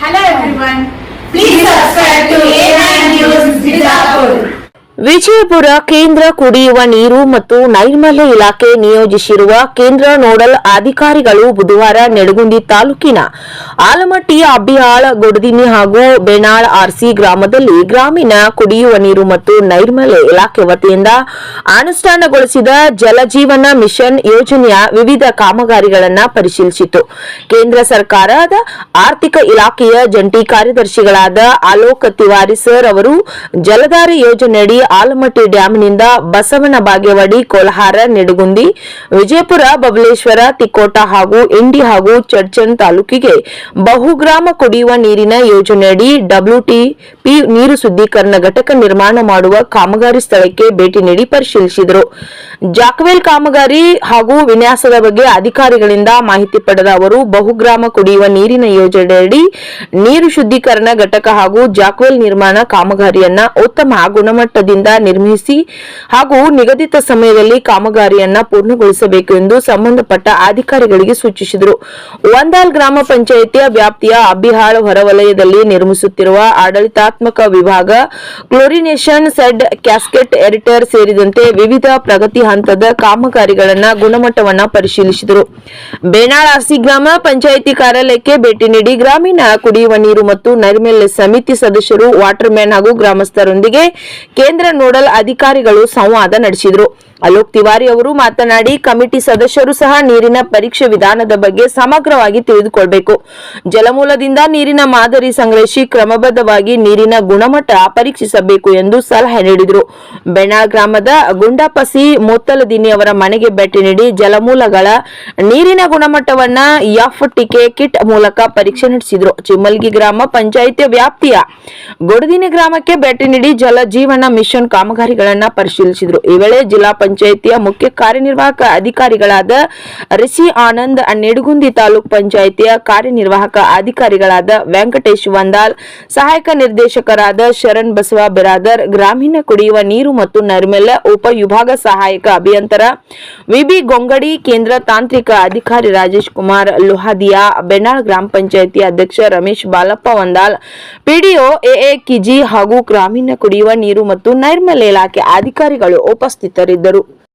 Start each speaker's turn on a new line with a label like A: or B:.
A: Hello everyone. Please subscribe to A9 News.
B: Vijayapura ಕೇಂದ್ರ ಕುಡಿಯುವ ನೀರು ಮತ್ತು ನೈರ್ಮಲ್ಯ ಇಲಾಖೆ ನಿಯೋಜಿಸಿರುವ ಕೇಂದ್ರ ನೋಡಲ್ ಅಧಿಕಾರಿಗಳು ಬುಧವಾರ ನೆಡಗುಂದಿ ತಾಲೂಕಿನ ಆಲಮಟ್ಟಿ, ಅಬ್ಬಿಹಾಳ್, ಗೊಡದಿನಿ ಹಾಗೂ ಬೆನಾಳ್ ಆರ್ಸಿ ಗ್ರಾಮದಲ್ಲಿ ಗ್ರಾಮೀಣ ಕುಡಿಯುವ ನೀರು ಮತ್ತು ನೈರ್ಮಲ್ಯ ಇಲಾಖೆ ವತಿಯಿಂದ ಅನುಷ್ಠಾನಗೊಳಿಸಿದ ಜಲಜೀವನ ಮಿಷನ್ ಯೋಜನೆಯ ವಿವಿಧ ಕಾಮಗಾರಿಗಳನ್ನು ಪರಿಶೀಲಿಸಿತು. ಕೇಂದ್ರ ಸರ್ಕಾರದ ಆರ್ಥಿಕ ಇಲಾಖೆಯ ಜಂಟಿ ಕಾರ್ಯದರ್ಶಿಗಳಾದ ಅಲೋಕ್ ತಿವಾರಿ ಸರ್ ಅವರು ಜಲಧಾರೆ ಯೋಜನೆಯಡಿ ಆಲಮಟ್ಟಿ ಡ್ಯಾಂನಿಂದ ಬಸವನ ಬಾಗೇವಾಡಿ ಕೋಲಹಾರ ನಿಡಗುಂದಿ, ವಿಜಯಪುರ, ಬಬಲೇಶ್ವರ, ತಿಕೋಟ ಹಾಗೂ ಇಂಡಿ ಹಾಗೂ ಚಡ್ಚನ್ ತಾಲೂಕಿಗೆ ಬಹುಗ್ರಾಮ ಕುಡಿಯುವ ನೀರಿನ ಯೋಜನೆಯಡಿ ಡಬ್ಲ್ಯೂಟಿಪಿ ನೀರು ಶುದ್ಧೀಕರಣ ಘಟಕ ನಿರ್ಮಾಣ ಮಾಡುವ ಕಾಮಗಾರಿ ಸ್ಥಳಕ್ಕೆ ಭೇಟಿ ನೀಡಿ ಪರಿಶೀಲಿಸಿದರು. ಜಾಕ್ವೆಲ್ ಕಾಮಗಾರಿ ಹಾಗೂ ವಿನ್ಯಾಸದ ಬಗ್ಗೆ ಅಧಿಕಾರಿಗಳಿಂದ ಮಾಹಿತಿ ಪಡೆದ ಅವರು, ಬಹುಗ್ರಾಮ ಕುಡಿಯುವ ನೀರಿನ ಯೋಜನೆಯಡಿ ನೀರು ಶುದ್ಧೀಕರಣ ಘಟಕ ಹಾಗೂ ಜಾಕ್ವೆಲ್ ನಿರ್ಮಾಣ ಕಾಮಗಾರಿಯನ್ನ ಉತ್ತಮ ಗುಣಮಟ್ಟದಿಂದ ನಿರ್ಮಿಸಿ ಹಾಗೂ ನಿಗದಿತ ಸಮಯದಲ್ಲಿ ಕಾಮಗಾರಿಯನ್ನ ಪೂರ್ಣಗೊಳಿಸಬೇಕು ಎಂದು ಸಂಬಂಧಪಟ್ಟ ಅಧಿಕಾರಿಗಳಿಗೆ ಸೂಚಿಸಿದರು. ಒಂದಾಲ್ ಗ್ರಾಮ ಪಂಚಾಯಿತಿಯ ವ್ಯಾಪ್ತಿಯ ಅಬ್ಬಿಹಾಳ್ ಹೊರವಲಯದಲ್ಲಿ ನಿರ್ಮಿಸುತ್ತಿರುವ ಆಡಳಿತಾತ್ಮಕ ವಿಭಾಗ ಕ್ಲೋರಿನೇಷನ್ ಸೆಡ್ ಕ್ಯಾಸ್ಕೆಟ್ ಎರಿಟರ್ ಸೇರಿದಂತೆ ವಿವಿಧ ಪ್ರಗತಿ ಹಂತದ ಕಾಮಗಾರಿಗಳನ್ನ ಗುಣಮಟ್ಟವನ್ನ ಪರಿಶೀಲಿಸಿದರು. ಬೇನಾಳಾಸಿ ಗ್ರಾಮ ಪಂಚಾಯಿತಿ ಕಾರ್ಯಾಲಯಕ್ಕೆ ಭೇಟಿ ನೀಡಿ ಗ್ರಾಮೀಣ ಕುಡಿಯುವ ನೀರು ಮತ್ತು ನೈರ್ಮಲ್ಯ ಸಮಿತಿ ಸದಸ್ಯರು ವಾಟರ್ ಮ್ಯಾನ್ ಹಾಗೂ ಗ್ರಾಮಸ್ಥರೊಂದಿಗೆ ಕೇಂದ್ರ ನೋಡಲ್ ಅಧಿಕಾರಿಗಳು ಸಂವಾದ ನಡೆಸಿದರು. ಅಲೋಕ್ ತಿವಾರಿ ಅವರು ಮಾತನಾಡಿ, ಕಮಿಟಿ ಸದಸ್ಯರು ಸಹ ನೀರಿನ ಪರೀಕ್ಷೆ ವಿಧಾನದ ಬಗ್ಗೆ ಸಮಗ್ರವಾಗಿ ತಿಳಿದುಕೊಳ್ಳಬೇಕು ಜಲಮೂಲದಿಂದ ನೀರಿನ ಮಾದರಿ ಸಂಗ್ರಹಿಸಿ ಕ್ರಮಬದ್ಧವಾಗಿ ನೀರಿನ ಗುಣಮಟ್ಟ ಪರೀಕ್ಷಿಸಬೇಕು ಎಂದು ಸಲಹೆ ನೀಡಿದರು. ಬೆಣಾ ಗ್ರಾಮದ ಗುಂಡಾಪಸಿ ಮೊತ್ತಲದಿನಿ ಅವರ ಮನೆಗೆ ಭೇಟಿ ನೀಡಿ ಜಲಮೂಲಗಳ ನೀರಿನ ಗುಣಮಟ್ಟವನ್ನ ಎಫ್ ಟಿಕೆ ಕಿಟ್ ಮೂಲಕ ಪರೀಕ್ಷೆ ನಡೆಸಿದರು. ಚಿಮ್ಮಲ್ಗಿ ಗ್ರಾಮ ಪಂಚಾಯಿತಿ ವ್ಯಾಪ್ತಿಯ ಗೊಡದಿನಿ ಗ್ರಾಮಕ್ಕೆ ಭೇಟಿ ನೀಡಿ ಜಲ ಜೀವನ ಕಾಮಗಾರಿಗಳನ್ನ ಪರಿಶೀಲಿಸಿದರು. ಈ ವೇಳೆ ಜಿಲ್ಲಾ ಪಂಚಾಯಿತಿಯ ಮುಖ್ಯ ಕಾರ್ಯನಿರ್ವಾಹಕ ಅಧಿಕಾರಿಗಳಾದ ರಿಸಿ ಆನಂದ್ ನೆಡುಗುಂದಿ ತಾಲೂಕ್ ಪಂಚಾಯಿತಿಯ ಕಾರ್ಯನಿರ್ವಾಹಕ ಅಧಿಕಾರಿಗಳಾದ ವೆಂಕಟೇಶ್ ವಂದಾಲ್, ಸಹಾಯಕ ನಿರ್ದೇಶಕರಾದ ಶರಣ್ ಬಸವ ಬಿರಾದರ್, ಗ್ರಾಮೀಣ ಕುಡಿಯುವ ನೀರು ಮತ್ತು ನೈರ್ಮಲ್ಯ ಉಪ ವಿಭಾಗ ಸಹಾಯಕ ಅಭಿಯಂತರ ವಿಬಿ ಗೊಂಗಡಿ, ಕೇಂದ್ರ ತಾಂತ್ರಿಕ ಅಧಿಕಾರಿ ರಾಜೇಶ್ ಕುಮಾರ್, ಲುಹಾದಿಯಾ ಬೆನಾಳ್ ಗ್ರಾಮ ಪಂಚಾಯಿತಿ ಅಧ್ಯಕ್ಷ ರಮೇಶ್ ಬಾಲಪ್ಪ ವಂದಾಲ್, ಪಿಡಿಒ ಎಎ ಕಿಜಿ ಹಾಗೂ ಗ್ರಾಮೀಣ ಕುಡಿಯುವ ನೀರು ಮತ್ತು ನೈರ್ಮಲ್ಯ ಇಲಾಖೆ ಅಧಿಕಾರಿಗಳು ಉಪಸ್ಥಿತರಿದ್ದರು.